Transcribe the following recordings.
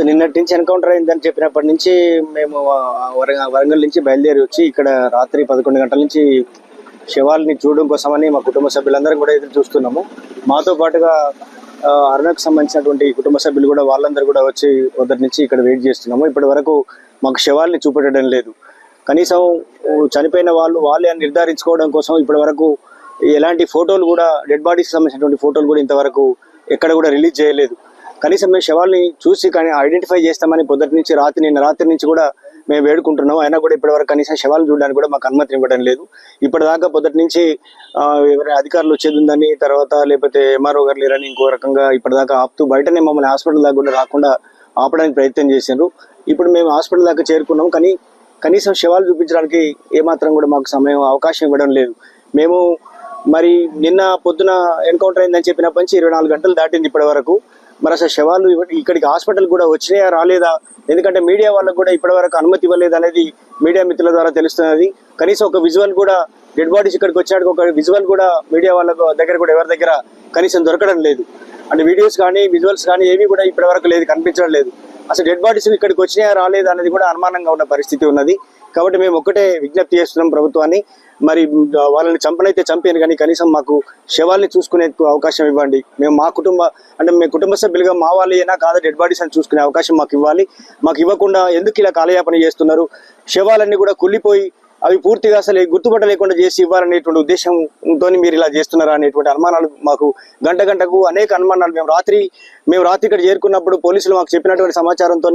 నిన్నటి నుంచి ఎన్కౌంటర్ అయిందని చెప్పినప్పటి నుంచి మేము వరంగల్ నుంచి బయలుదేరి వచ్చి ఇక్కడ రాత్రి పదకొండు గంటల నుంచి శవాల్ని చూడడం కోసమని మా కుటుంబ సభ్యులందరం కూడా ఎదురు చూస్తున్నాము. మాతో పాటుగా అరుణకు సంబంధించినటువంటి కుటుంబ సభ్యులు కూడా వాళ్ళందరూ కూడా వచ్చి మొదటి నుంచి ఇక్కడ వెయిట్ చేస్తున్నాము. ఇప్పటి వరకు మాకు శవాల్ని చూపెట్టడం లేదు. కనీసం చనిపోయిన వాళ్ళు వాళ్ళే నిర్ధారించుకోవడం కోసం ఇప్పటి వరకు ఎలాంటి ఫోటోలు కూడా డెడ్ బాడీకి సంబంధించినటువంటి ఫోటోలు కూడా ఇంతవరకు ఎక్కడ కూడా రిలీజ్ చేయలేదు. కనీసం మేము శవాల్ని చూసి కానీ ఐడెంటిఫై చేస్తామని పొద్దుటి నుంచి రాత్రి నిన్న రాత్రి నుంచి కూడా మేము వేడుకుంటున్నాం అయినా కూడా ఇప్పటివరకు కనీసం శవాలు చూడడానికి కూడా మాకు అనుమతి ఇవ్వడం లేదు. ఇప్పటిదాకా పొద్దుటి నుంచి ఎవరైనా అధికారులు వచ్చేది ఉందని తర్వాత లేకపోతే ఎంఆర్ఓ గారు లేరని ఇంకో రకంగా ఇప్పటిదాకా ఆపుతూ బయటనే మమ్మల్ని హాస్పిటల్ దాకా కూడా రాకుండా ఆపడానికి ప్రయత్నం చేశారు ఇప్పుడు మేము హాస్పిటల్ దాకా చేరుకున్నాం. కానీ కనీసం శవాలు చూపించడానికి ఏమాత్రం కూడా మాకు సమయం అవకాశం ఇవ్వడం లేదు. మేము మరి నిన్న పొద్దున ఎన్కౌంటర్ అయిందని చెప్పినప్పటి నుంచి ఇరవై నాలుగు గంటలు దాటింది ఇప్పటి వరకు. మరి అసలు శవాలు ఇక్కడికి హాస్పిటల్ కూడా వచ్చినాయా రాలేదా? ఎందుకంటే మీడియా వాళ్ళకు కూడా ఇప్పటి వరకు అనుమతి ఇవ్వలేదు అనేది మీడియా మిత్రుల ద్వారా తెలుస్తున్నది. కనీసం ఒక విజువల్ కూడా డెడ్ బాడీస్ ఇక్కడికి వచ్చాడు ఒక విజువల్ కూడా మీడియా వాళ్ళ దగ్గర కూడా ఎవరి దగ్గర కనీసం దొరకడం లేదు. అంటే వీడియోస్ కానీ విజువల్స్ కానీ ఏవి కూడా ఇప్పటి వరకు లేదు కనిపించడం లేదు. అసలు డెడ్ బాడీస్ ఇక్కడికి వచ్చినాయా రాలేదు అనేది కూడా అనుమానంగా ఉన్న పరిస్థితి ఉన్నది. కాబట్టి మేము ఒక్కటే విజ్ఞప్తి చేస్తున్నాం ప్రభుత్వాన్ని. మరి వాళ్ళని చంపనైతే చంపాను కానీ కనీసం మాకు శవాల్ని చూసుకునే అవకాశం ఇవ్వండి. మేము మా కుటుంబ అంటే మేము కుటుంబ సభ్యులుగా మా వాళ్ళు అయినా కాదా డెడ్ బాడీస్ అని చూసుకునే అవకాశం మాకు ఇవ్వాలి. మాకు ఇవ్వకుండా ఎందుకు ఇలా కాలయాపన చేస్తున్నారు? శవాలన్నీ కూడా కుళ్ళిపోయి అవి పూర్తిగా అసలు గుర్తుపట్ట లేకుండా చేసి ఇవ్వాలనేటువంటి ఉద్దేశంతో మీరు ఇలా చేస్తున్నారా అనేటువంటి అనుమానాలు మాకు గంట గంటకు అనేక అనుమానాలు. మేము రాత్రి మేము రాత్రి ఇక్కడ చేరుకున్నప్పుడు పోలీసులు మాకు చెప్పినటువంటి సమాచారంతో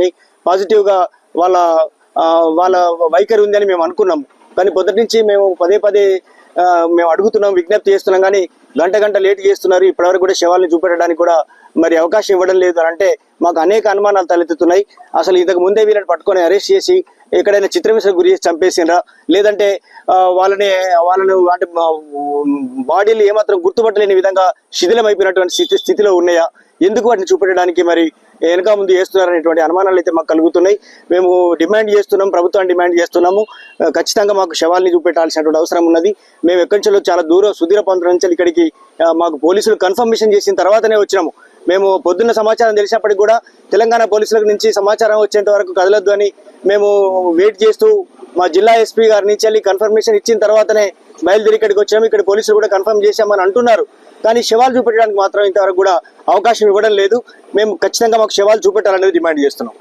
పాజిటివ్గా వాళ్ళ వాళ్ళ వైఖరి ఉందని మేము అనుకున్నాం కానీ పొద్దుటి నుంచి మేము పదే పదే మేము అడుగుతున్నాం విజ్ఞప్తి చేస్తున్నాం కానీ గంట గంట లేట్ చేస్తున్నారు. ఇప్పటివరకు కూడా శవాల్ని చూపెట్టడానికి కూడా మరి అవకాశం ఇవ్వడం లేదు అని అంటే మాకు అనేక అనుమానాలు తలెత్తుతున్నాయి. అసలు ఇంతకు ముందే వీళ్ళని పట్టుకొని అరెస్ట్ చేసి ఎక్కడైనా చిత్రహింసకు గురి చేసి లేదంటే వాళ్ళని వాళ్ళను అంటే బాడీలు ఏమాత్రం గుర్తుపట్టలేని విధంగా శిథిలమైపోయినటువంటి స్థితి స్థితిలో ఉన్నాయా? ఎందుకు వాటిని చూపెట్టడానికి మరి వెనక ముందు చేస్తున్నారనేటువంటి అనుమానాలు అయితే మాకు కలుగుతున్నాయి. మేము డిమాండ్ చేస్తున్నాం ప్రభుత్వాన్ని డిమాండ్ చేస్తున్నాము. ఖచ్చితంగా మాకు శవాల్ని చూపెట్టాల్సినటువంటి అవసరం ఉన్నది. మేము ఎక్కడి నుంచో చాలా దూరం సుదీర ప్రాంతం నుంచి ఇక్కడికి మాకు పోలీసులు కన్ఫర్మేషన్ చేసిన తర్వాతనే వచ్చినాము. మేము పొద్దున్న సమాచారం తెలిసినప్పటికి కూడా తెలంగాణ పోలీసుల నుంచి సమాచారం వచ్చేంత వరకు కదలొద్దు అని మేము వెయిట్ చేస్తూ మా జిల్లా ఎస్పీ గారి నుంచి వెళ్ళి కన్ఫర్మేషన్ ఇచ్చిన తర్వాతనే బయలుదేరి ఇక్కడికి వచ్చాము. ఇక్కడ పోలీసులు కూడా కన్ఫర్మ్ చేశామని అంటున్నారు. కానీ శవాలు చూపెట్టడానికి మాత్రం ఇంతవరకు కూడా అవకాశం ఇవ్వడం లేదు. మేము ఖచ్చితంగా మాకు శవాలు చూపెట్టాలనేది డిమాండ్ చేస్తున్నాం.